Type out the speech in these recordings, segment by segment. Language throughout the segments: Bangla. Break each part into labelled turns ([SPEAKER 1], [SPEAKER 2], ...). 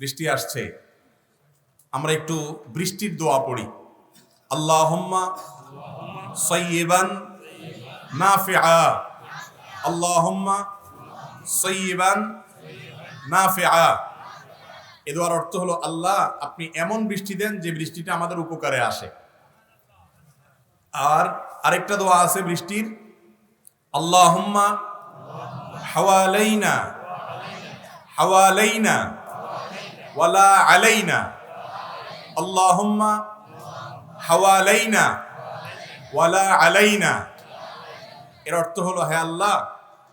[SPEAKER 1] বৃষ্টি আসছে। আমরা একটু বৃষ্টির দোয়া পড়ি। আল্লাহুম্মা সয়্যিবান নাফিআ। আল্লাহুম্মা সয়্যিবান নাফিআ। এ দোয়ার অর্থ হলো, আল্লাহ, আপনি এমন বৃষ্টি দেন যে বৃষ্টিটা আমাদের উপকারে আসে। আর আরেকটা দোয়া আছে বৃষ্টির। আল্লাহুম্মা হাওয়ালাইনা হাওয়ালাইনা। ওয়ালা আলাইনা। আল্লাহুম্মা হাওয়ালাইনা। ওয়ালা আলাইনা। এর অর্থ হলো, হে আল্লাহ,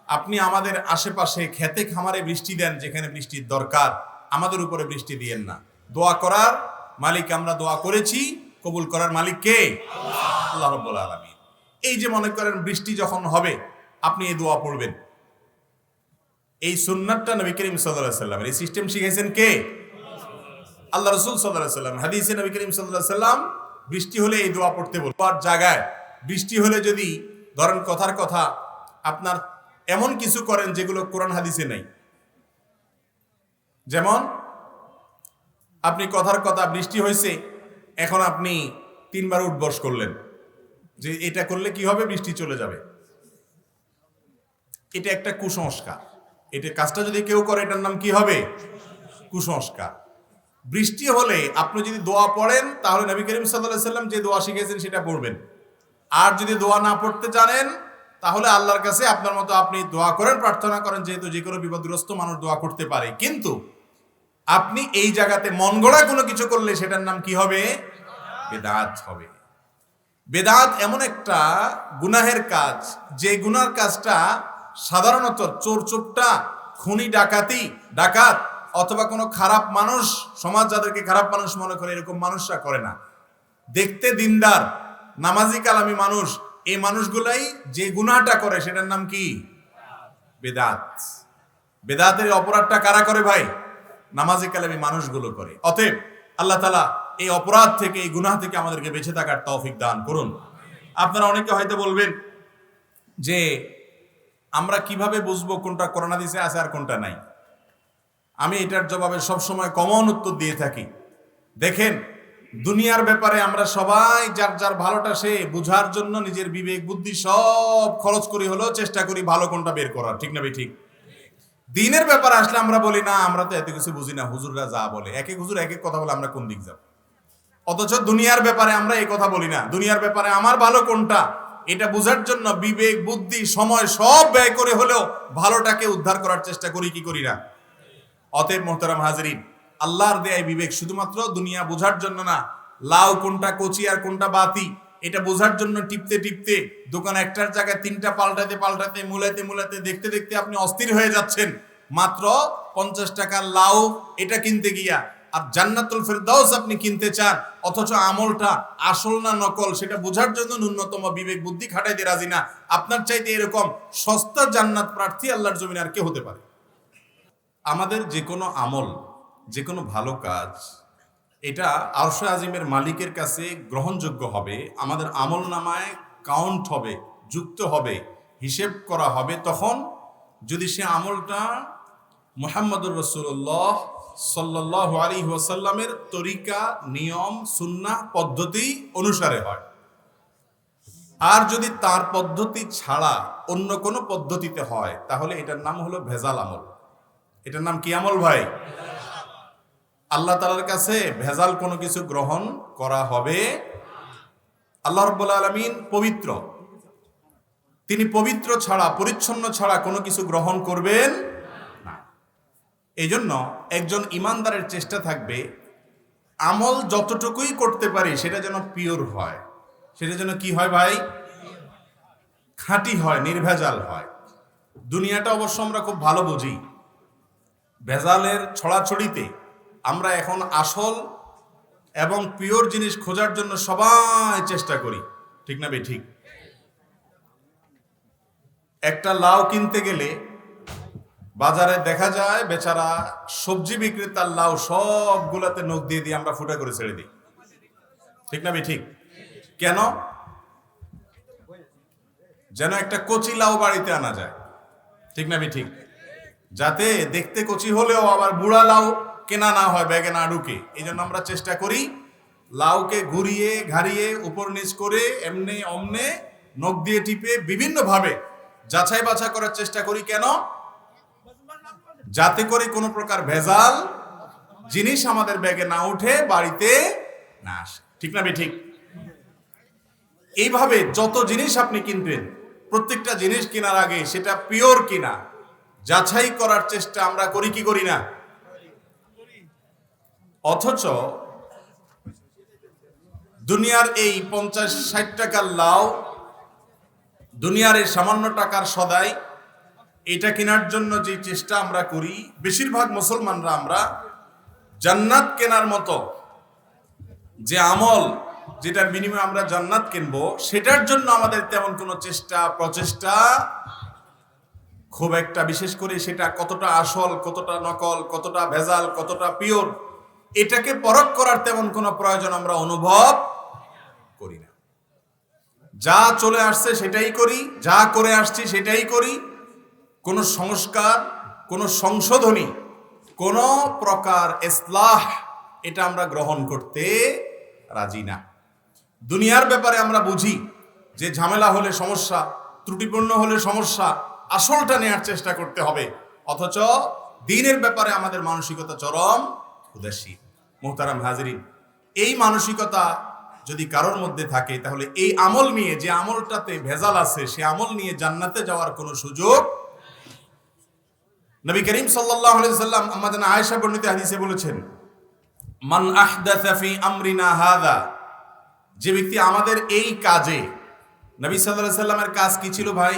[SPEAKER 1] আপনি আমাদের আশেপাশে খেতে খামারে বৃষ্টি দেন যেখানে বৃষ্টির দরকার, আমাদের উপরে বৃষ্টি দিয়েন না। দোয়া করার মালিক আমরা দোয়া করেছি, কবুল করার মালিক কে? আল্লাহ রব্বুল এই যে মনে করেন বৃষ্টি যখন হবে, আপনি এই দোয়া পড়বেন। এই সুন্নাতটা নবী করিম আলাইহি সাল্লামের এই সিস্টেম শিখাইছেন কে? আল্লাহ রসুল সাল্লাম, হাদিসে নবী করিম আলাইহি সাল্লাম বৃষ্টি হলে এই দোয়া পড়তে বলবার জায়গায়। বৃষ্টি হলে যদি, ধরেন কথার কথা, আপনার এমন কিছু করেন যেগুলো কোরআন হাদিসে নেই। যেমন, আপনি কথার কথা, বৃষ্টি হয়েছে, এখন আপনি তিনবার উঠবস করলেন। যে এটা করলে কি হবে? বৃষ্টি চলে যাবে। এটা একটা কুসংস্কার। এটা কাজটা যদি কেউ করে, এটার নাম কি হবে? কুসংস্কার। বৃষ্টি হলে আপনি যদি দোয়া পড়েন, তাহলে নবী করিম সাল্লাম যে দোয়া শিখেছেন সেটা পড়বেন। আর যদি দোয়া না পড়তে জানেন, তাহলে আল্লাহর কাছে আপনার মতো আপনি দোয়া করেন, প্রার্থনা করেন, যেহেতু যে কোনো বিপদগ্রস্ত মানুষ দোয়া করতে পারে। কিন্তু আপনি এই জায়গাতে মন গড়া কোনো কিছু করলে সেটার নাম কি হবে? বেদাত হবে। বেদাত এমন একটা গুনাহের কাজ, যে গুনার কাজটা সাধারণত চোর চোপটা, খুনি ডাকাতি, ডাকাত অথবা কোনো খারাপ মানুষ, সমাজ যাদেরকে খারাপ মানুষ মনে করে, এরকম মানুষরা করে না। দেখতে দিনদার, নামাজি কালামি মানুষ, এই মানুষগুলাই যে গুনাহটা করে, সেটার নাম কি? বেদাত। বেদাতের অপরাধটা কারা করে ভাই? নামাজি কালামি মানুষগুলো করে। অতএব আল্লাহ তালা এই অপরাধ থেকে, এই গুনাহ থেকে আমাদেরকে বেঁচে থাকার তৌফিক দান করুন। আপনারা অনেকে হয়তো বলবেন যে, আমরা কীভাবে বুঝব কোনটা করোনা দিছে আছে আর কোনটা নাই? আমি এটার জবাবে সবসময় কমন উত্তর দিয়ে থাকি। দেখেন, দুনিয়ার ব্যাপারে আমরা সবাই যার যার ভালোটা সে বুঝার জন্য নিজের বিবেক, বুদ্ধি সব খরচ করি, হলেও চেষ্টা করি ভালো কোনটা বের করার। ঠিক না ঠিক? দিনের ব্যাপারে আসলে আমরা বলি, না, আমরা তো এত কিছু বুঝি না, হুজুররা যা বলে। এক এক হুজুর এক এক কথা বলে, আমরা কোন দিক যাব? অথচ দুনিয়ার ব্যাপারে আমরা এই কথা বলি না। দুনিয়ার ব্যাপারে আমার ভালো কোনটা, এটা বোঝার জন্য বিবেক, বুদ্ধি, সময় সব ব্যয় করে হলেও ভালোটাকে উদ্ধার করার চেষ্টা করি, কি করি না? অতএব মোহতারাম হাজরিন, আল্লাহর দেয় বিবেক শুধুমাত্র দুনিয়া বোঝার জন্য না, লাউ কোনটা কচি আর কোনটা বাতি, এটা বোঝার জন্য টিপতে টিপতে দোকান একটার জায়গায় তিনটা পাল্টাতে পাল্টাতে, মুলাতে মুলাতে দেখতে দেখতে আপনি অস্থির হয়ে যাচ্ছেন। মাত্র পঞ্চাশ টাকার লাউ, এটা কিনতে গিয়া, আর জান্নাতুল ফেরদাউস আপনি কিনতে চান, অথচ আমলটা আসল না নকল, সেটা বোঝার জন্য ন্যূনতম বিবেক বুদ্ধি খাটাইতে রাজি না। আপনার চাইতে এরকম সস্তা জান্নাত প্রার্থী আল্লাহর জমিন আর কে হতে পারে আমাদের যে কোনো আমল, যে কোনো ভালো কাজ, এটা আরশে আজিমের মালিকের কাছে গ্রহণযোগ্য হবে, আমাদের আমল নামায় কাউন্ট হবে, যুক্ত হবে, হিসেব করা হবে তখন যদি সে আমলটা মুহাম্মদুর রসুল্লাহ সাল্লাহ আলী ওয়াসাল্লামের তরিকা, নিয়ম সুন্না পদ্ধতি অনুসারে হয়। আর যদি তার পদ্ধতি ছাড়া অন্য কোনো পদ্ধতিতে হয়, তাহলে এটার নাম হলো ভেজাল আমল। এটার নাম কি আমল ভাই? আল্লাহ তালার কাছে ভেজাল কোনো কিছু গ্রহণ করা হবে। আল্লাহ রব্বুল আলমিন পবিত্র। তিনি পবিত্র ছাড়া, পরিচ্ছন্ন ছাড়া কোনো কিছু গ্রহণ করবেন এই জন্য একজন ইমানদারের চেষ্টা থাকবে, আমল যতটুকুই করতে পারি সেটা যেন পিওর হয়। সেটা যেন কি হয় ভাই? খাঁটি হয়, নির্ভেজাল হয়। দুনিয়াটা অবশ্য আমরা খুব ভালো বুঝি। ভেজালের ছড়াছড়িতে আমরা এখন আসল এবং পিওর জিনিস খোঁজার জন্য সবাই চেষ্টা করি, ঠিক না ঠিক? একটা লাউ কিনতে গেলে বাজারে দেখা যায় বেচারা সবজি বিক্রেতার লাউ সবগুলাতে নখ দিয়ে দিয়ে আমরা ফুটা করে ছেড়ে দিই, ঠিক না ঠিক? কেন? যেন একটা কচি লাউ বাড়িতে আনা যায়, ঠিক না ঠিক? যাতে দেখতে কচি হলেও আবার বুড়া লাউ কেনা না হয়, ব্যাগে না ঢুকে। এই জন্য আমরা চেষ্টা করি লাউকে ঘুরিয়ে, ঘাড়িয়ে, উপর নিচ করে এমনি অমনে নখ দিয়ে টিপে বিভিন্নভাবে যাচাই বাছা করার চেষ্টা করি। কেন? যাতে করে কোনো প্রকার ভেজাল জিনিস আমাদের ব্যাগে না উঠে, বাড়িতে না আসে। ঠিক না ঠিক এইভাবে যত জিনিস আপনি কিনবেন, প্রত্যেকটা জিনিস কেনার আগে সেটা পিওর কিনা যাচাই করার চেষ্টা আমরা করি কি করি না? অথচ দুনিয়ার এই পঞ্চাশ ষাট টাকার লাউ দুনিয়ার এই সামান্য টাকার সদাই এটা কেনার জন্য যে চেষ্টা আমরা করি, বেশিরভাগ মুসলমানরা আমরা জান্নাত কেনার মতো যে আমল যেটার বিনিময়ে আমরা জান্নাত কিনবো, সেটার জন্য আমাদের তেমন কোনো চেষ্টা, প্রচেষ্টা খুব একটা বিশেষ করে সেটা কতটা আসল, কতটা নকল, কতটা ভেজাল, কতটা পিওর, এটাকে পরখ করার তেমন কোনো প্রয়োজন আমরা অনুভব করি না। যা চলে আসছে সেটাই করি, যা করে আসছি সেটাই করি। কোনো সংস্কার, কোনো সংশোধনী, কোনো প্রকার ইসলাহ এটা আমরা গ্রহণ করতে রাজি না। দুনিয়ার ব্যাপারে আমরা বুঝি যে ঝামেলা হলে সমস্যা, ত্রুটিপূর্ণ হলে সমস্যা আসলটা নেয়ার চেষ্টা করতে হবে। অথচ দিনের ব্যাপারে আমাদের মানসিকতা চরম উদাসীন মোহতারাম হাজরিন, এই মানসিকতা যদি কারোর মধ্যে থাকে, তাহলে এই আমল নিয়ে যে আমলটাতে ভেজাল আছে, সে আমল নিয়ে জান্নাতে যাওয়ার কোনো সুযোগ নবী করিম আলাইহি সাল্লাম আমাদের আয়েশা বর্ণিত হাদিসে বলেছেন, মান আহদাথা ফি আমরিনা হাদা যে ব্যক্তি আমাদের এই কাজে, নবী আলাইহি সাল্লামের কাজ কি ছিল ভাই?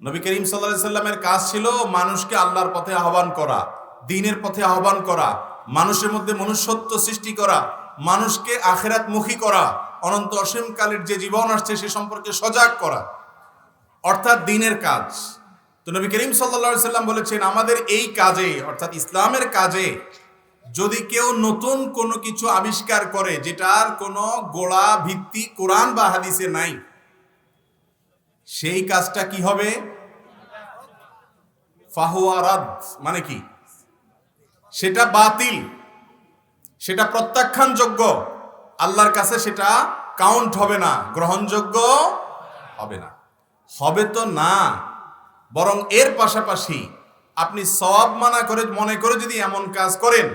[SPEAKER 1] নবী করিম আলাইহি সাল্লামের কাজ ছিল মানুষকে আল্লাহর পথে আহ্বান করা, দিনের পথে আহ্বান করা, মানুষের মধ্যে মনুষ্যত্ব সৃষ্টি করা, মানুষকে আখেরাত মুখী করা, অনন্ত অসীমকালের যে জীবন আসছে সে সম্পর্কে সজাগ করা। অর্থাৎ দিনের কাজ। তো নবী করিম সাল্লা সাল্লাম বলেছেন, আমাদের এই কাজে, অর্থাৎ ইসলামের কাজে, যদি কেউ নতুন কোনো কিছু আবিষ্কার করে, যেটার কোনো গোড়া ভিত্তি কোরআন বা হাদিসে নাই সেই কাজটা কি হবে? ফাহুয়ারাদ মানে কি? সেটা বাতিল, সেটা প্রত্যাখ্যানযোগ্য, আল্লাহর কাছে সেটা কাউন্ট হবে না, গ্রহণযোগ্য হবে না। হবে তো না, বরং এর পাশাপাশি আপনি সব মানা করে, মনে করে যদি এমন কাজ করেন,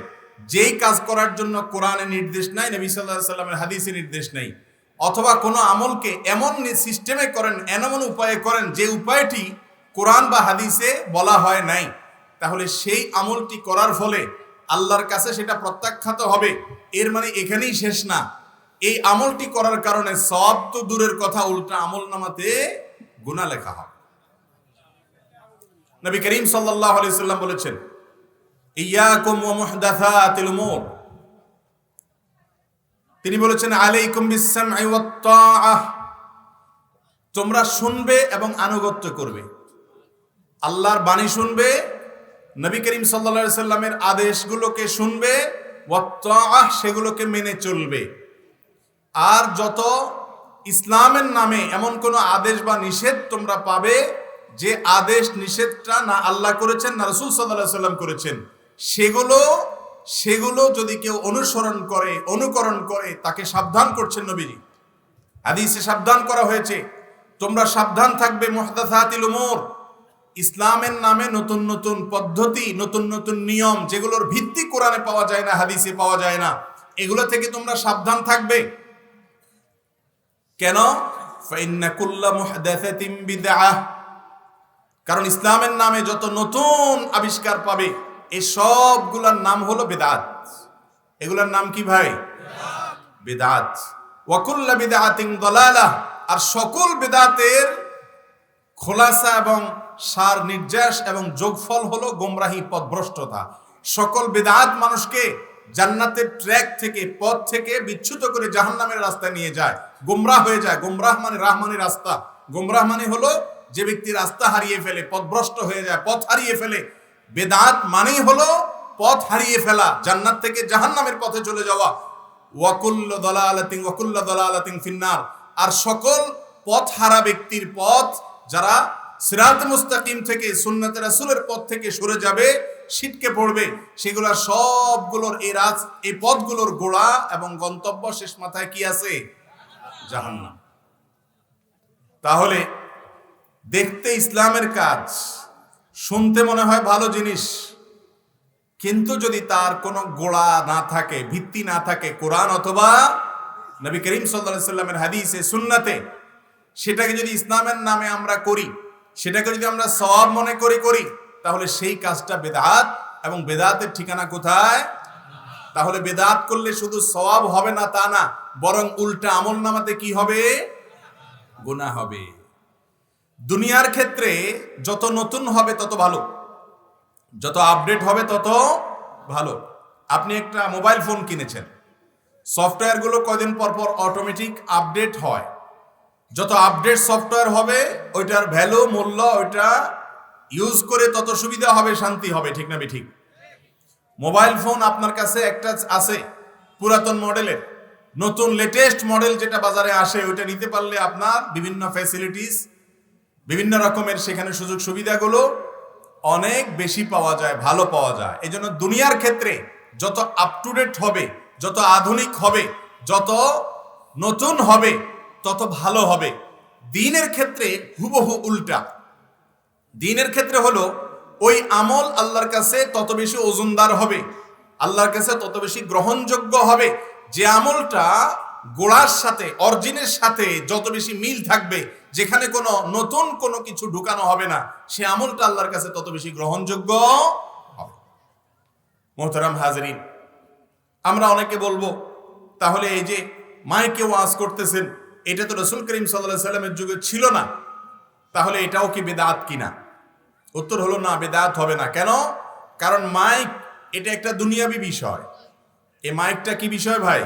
[SPEAKER 1] যেই কাজ করার জন্য কোরআনে নির্দেশ নাই, নবী সাল্লাহ সাল্লামের হাদিসে নির্দেশ নেই অথবা কোনো আমলকে এমন সিস্টেমে করেন, এমন উপায়ে করেন যে উপায়টি কোরআন বা হাদিসে বলা হয় নাই। তাহলে সেই আমলটি করার ফলে আল্লাহর কাছে সেটা প্রত্যাখ্যাত হবে। এর মানে এখানেই শেষ না। এই আমলটি করার কারণে সব তো দূরের কথা, উল্টা আমল নামাতে গুণা লেখা হয় নবী করিম আলাইহি সাল্লাম বলেছেন, ইয়াকুম ওয়া মুহদাসাতিল উমুর। তিনি বলেছেন, আলাইকুম তাআহ তোমরা শুনবে এবং আনুগত্য করবে। আল্লাহর বাণী শুনবে, নবী করিম সাল্লাল্লাহু আলাইহি সাল্লামের আদেশগুলোকে শুনবে ওয়াত তাআহ সেগুলোকে মেনে চলবে। আর যত ইসলামের নামে এমন কোনো আদেশ বা নিষেধ তোমরা পাবে, যে আদেশ, নিষেধটা না আল্লাহ করেছেন, না রসুল সাল্লাহ সাল্লাম করেছেন, সেগুলো সেগুলো যদি কেউ অনুসরণ করে, অনুকরণ করে, তাকে সাবধান করছেন নবীজি। হাদিসে সাবধান করা হয়েছে, তোমরা সাবধান থাকবে মোহদাসাতিল উমর। ইসলামের নামে নতুন নতুন পদ্ধতি, নতুন নতুন নিয়ম, যেগুলোর ভিত্তি কোরআনে পাওয়া যায় না, হাদিসে পাওয়া যায় না, এগুলো থেকে তোমরা সাবধান থাকবে। কেন? কারণ ইসলামের নামে যত নতুন আবিষ্কার পাবে এই সবগুলোর নাম হলো বেদাত। এগুলোর নাম কি ভাই? বেদাত। ওয়াকুল্লা বিদাতিং দলালা, আর সকল বেদাতের খোলাসা এবং সার নির্যাস এবং যোগফল হলো গোমরাহি পথভ্রষ্টতা সকল বেদাত মানুষকে জান্নাতের ট্র্যাক থেকে, পথ থেকে বিচ্যুত করে জাহান্নামের রাস্তায় নিয়ে যায়। গোমরাহ হয়ে যায়। গোমরাহ মানে রাহমানের রাস্তা। গোমরাহ মানে হলো যে ব্যক্তি রাস্তা হারিয়ে ফেলে পথভ্রষ্ট হয়ে যায়, পথ হারিয়ে ফেলে বেদাত মানেই হলো পথ হারিয়ে ফেলা, জান্নাত থেকে জাহান্নামের পথে চলে যাওয়া। ওয়াকুল্ল দলালাতিং ওয়াকুল্ল দলালাতিং ফিন্নার। আর সকল পথ হারা ব্যক্তির পথ যারা সিরাত মুস্তাকিম থেকে, সুন্নাত রাসূলের পথ থেকে সরে যাবে, ছিটকে পড়বে সেগুলা সবগুলোর এই রাজ, এই পথগুলোর গোড়া এবং গন্তব্য শেষ মাথায় কি আছে? জাহান্নাম। তাহলে দেখতে ইসলামের কাজ। শুনতে মনে হয় ভালো জিনিস। কিন্তু যদি তার কোনো গোড়া না থাকে, ভিত্তি না থাকে, কোরআন অথবা নবী করিম সাল্লামের হাদিসে, সুন্নাতে, সেটাকে যদি ইসলামের নামে আমরা করি, সেটাকে যদি আমরা সব মনে করে, করি, তাহলে সেই কাজটা বেদাত এবং বেদাতের ঠিকানা কোথায়? তাহলে বেদাত করলে শুধু সওয়াব হবে না তা না, বরং উল্টা আমল নামাতে কি হবে? গুনাহ হবে। দুনিয়ার ক্ষেত্রে যত নতুন হবে, তত ভালো। যত আপডেট হবে, তত ভালো। আপনি একটা মোবাইল ফোন কিনেছেন। সফটওয়্যারগুলো কদিন পর পর অটোমেটিক আপডেট হয়। যত আপডেট সফটওয়্যার হবে, ওইটার ভ্যালু মূল্য, ওইটা ইউজ করে তত সুবিধা হবে, শান্তি হবে, ঠিক না ঠিক মোবাইল ফোন আপনার কাছে একটা আছে, পুরাতন মডেলের। নতুন লেটেস্ট মডেল যেটা বাজারে আসে, ওইটা নিতে পারলে আপনার বিভিন্ন ফ্যাসিলিটিস বিভিন্ন রকমের সেখানে সুযোগ সুবিধাগুলো অনেক বেশি পাওয়া যায়, ভালো পাওয়া যায়। এই জন্য দুনিয়ার ক্ষেত্রে যত আপ টু ডেট হবে, যত আধুনিক হবে, যত নতুন হবে, তত ভালো হবে। দিনের ক্ষেত্রে হুবহু উল্টা। দিনের ক্ষেত্রে হলো, ওই আমল আল্লাহর কাছে তত বেশি ওজনদার হবে, আল্লাহর কাছে তত বেশি গ্রহণযোগ্য হবে। যে আমলটা গোড়ার সাথে, অরিজিনের সাথে যত বেশি মিল থাকবে যেখানে কোনো নতুন কোনো কিছু ঢুকানো হবে না, সে আমলটা আল্লাহর কাছে তত বেশি গ্রহণযোগ্য হবে। মোহতারাম হাজরিন, আমরা অনেকে বলব, তাহলে এই যে মাইকে ওয়াজ করতেছেন, এটা তো রসুল করিম সাল্লাহ সাল্লামের যুগে ছিল না, তাহলে এটাও কি বেদাত কিনা? উত্তর হলো না, বেদাত হবে না। কেন? কারণ মাইক, এটা একটা দুনিয়াবি বিষয়। এ মাইকটা কি বিষয় ভাই?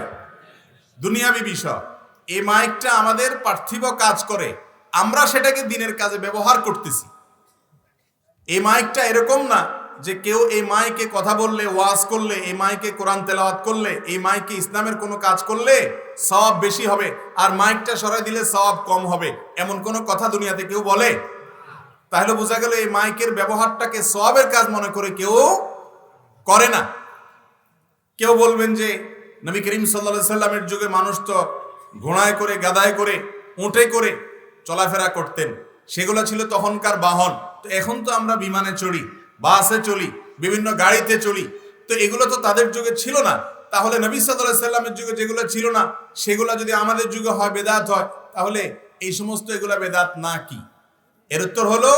[SPEAKER 1] দুনিয়াবি বিষয়। এই মাইকটা আমাদের পার্থিব কাজ করে। আমরা সেটাকে দিনের কাজে ব্যবহার করতেছি। এই মাইকটা এরকম না যে কেউ এই মাইকে কথা বললে, ওয়াজ করলে, এই মাইকে কোরআন তেলাওয়াত করলে, এই মাইকে ইসলামের কোনো কাজ করলে সওয়াব বেশি হবে আর মাইকটা সরাই দিলে সওয়াব কম হবে। এমন কোনো কথা দুনিয়াতে কেউ বলে? তাহলে বোঝা গেল এই মাইকের ব্যবহারটাকে সওয়াবের কাজ মনে করে কেউ করে না। কেউ বলবেন যে, নবী করিম সাল্লা সাল্লামের যুগে মানুষ তো ঘোড়ায় করে, গাদায় করে, উঁটে করে চলাফেরা করতেন। সেগুলো ছিল তখনকার বাহন। তো এখন তো আমরা বিমানে চড়ি, বাসে চলি, বিভিন্ন গাড়িতে চলি। তো এগুলো তো তাদের যুগে ছিল না। তাহলে নবী সাল্লামের যুগে যেগুলো ছিল না, সেগুলো যদি আমাদের যুগে হয়, বেদাত হয়, তাহলে এই সমস্ত এগুলা বেদাত না কি? এর উত্তর হলো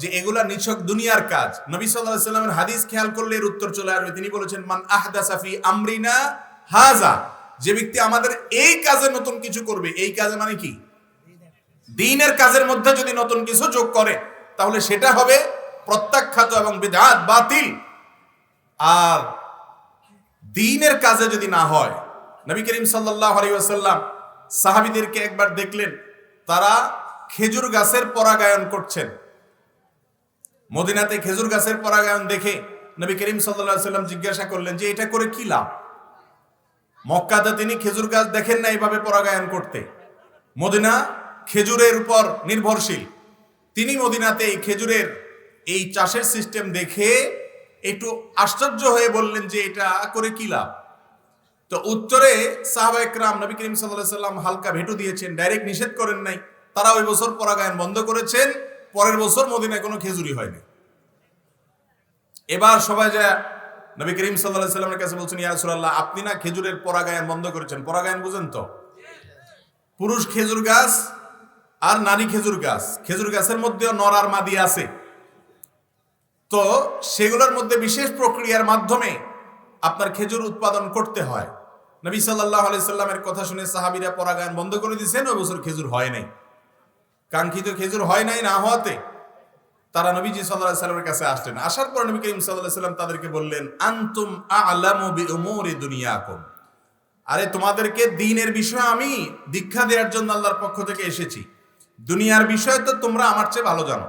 [SPEAKER 1] যে এগুলা নিছক দুনিয়ার কাজ। নবী সাল্লাহ সাল্লামের হাদিস খেয়াল করলে এর উত্তর চলে আসবে। তিনি বলেছেন, মান আহদা সাফি আমরিনা হাজা যে ব্যক্তি আমাদের এই কাজে নতুন কিছু করবে, এই কাজে মানে কি? দিনের কাজের মধ্যে যদি নতুন কিছু যোগ করে, তাহলে সেটা হবে প্রত্যাখ্যাত এবং বিদাত, বাতিল। আর দিনের কাজে যদি না হয়, নবী করিম সাল্লাহ আলাইসাল্লাম সাহাবিদেরকে একবার দেখলেন, তারা খেজুর গাছের পরাগায়ন করছেন। মদিনাতে খেজুর গাছের পরাগায়ন দেখে নবী করিম সাল্লাম জিজ্ঞাসা করলেন যে, এটা করে কি লাভ? মক্কাতে তিনি খেজুর গাছ দেখেন না এইভাবে পরাগায়ন করতে। মদিনা খেজুরের উপর নির্ভরশীল। তিনি মদিনাতে এই খেজুরের এই চাষের সিস্টেম দেখে একটু আশ্চর্য হয়ে বললেন যে এটা করে কি লাভ? তো উত্তরে সাহাবা একরাম নবী করিম সাল্লাহ সাল্লাম হালকা ভেটু দিয়েছেন ডাইরেক্ট নিষেধ করেন নাই। তারা ওই বছর পরাগায়ন বন্ধ করেছেন, পরের বছর মদিনায় কোনো খেজুরি হয়নি। এবার সবাই যা নবী করিম সাল্লাহ সাল্লামের কাছে বলছেন ইয়ারসুল্লাহ আপনি না খেজুরের পরাগায়ন বন্ধ করেছেন। পরাগায়ন বুঝেন তো? পুরুষ খেজুর গাছ আর নারী খেজুর গাছ। খেজুর গাছের মধ্যেও নর আর মাদি আছে। তো সেগুলোর মধ্যে বিশেষ প্রক্রিয়ার মাধ্যমে আপনার খেজুর উৎপাদন করতে হয়। নবী সাল্লাহ আলাইসাল্লামের কথা শুনে সাহাবিরা পরাগায়ন বন্ধ করে দিয়েছেন ওই বছর খেজুর হয় নাই। কাঙ্ক্ষিত খেজুর হয় নাই না হওয়াতে তারা নবীজি সাল্লাহ সাল্লামের কাছে আসলেন। আসার পর নবী করিম সাল্লাহ সাল্লাম তাদেরকে বললেন, আন্তুম আলামু দুনিয়াকুম। আরে তোমাদেরকে দিনের বিষয়ে আমি দীক্ষা দেওয়ার জন্য আল্লাহর পক্ষ থেকে এসেছি। দুনিয়ার বিষয় তো তোমরা আমার চেয়ে ভালো জানো।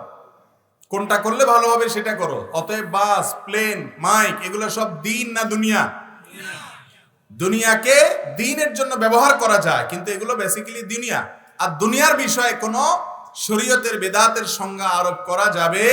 [SPEAKER 1] কোনটা করলে ভালো হবে সেটা করো। অতএব বাস, প্লেন, মাইক, এগুলো সব দিন না দুনিয়া? দুনিয়াকে দিনের জন্য ব্যবহার করা যায়, কিন্তু এগুলো বেসিক্যালি দুনিয়া। আর দুনিয়ার বিষয়ে কোনো শরীয়তের বেদাতের সংজ্ঞা আরোপ করা যাবে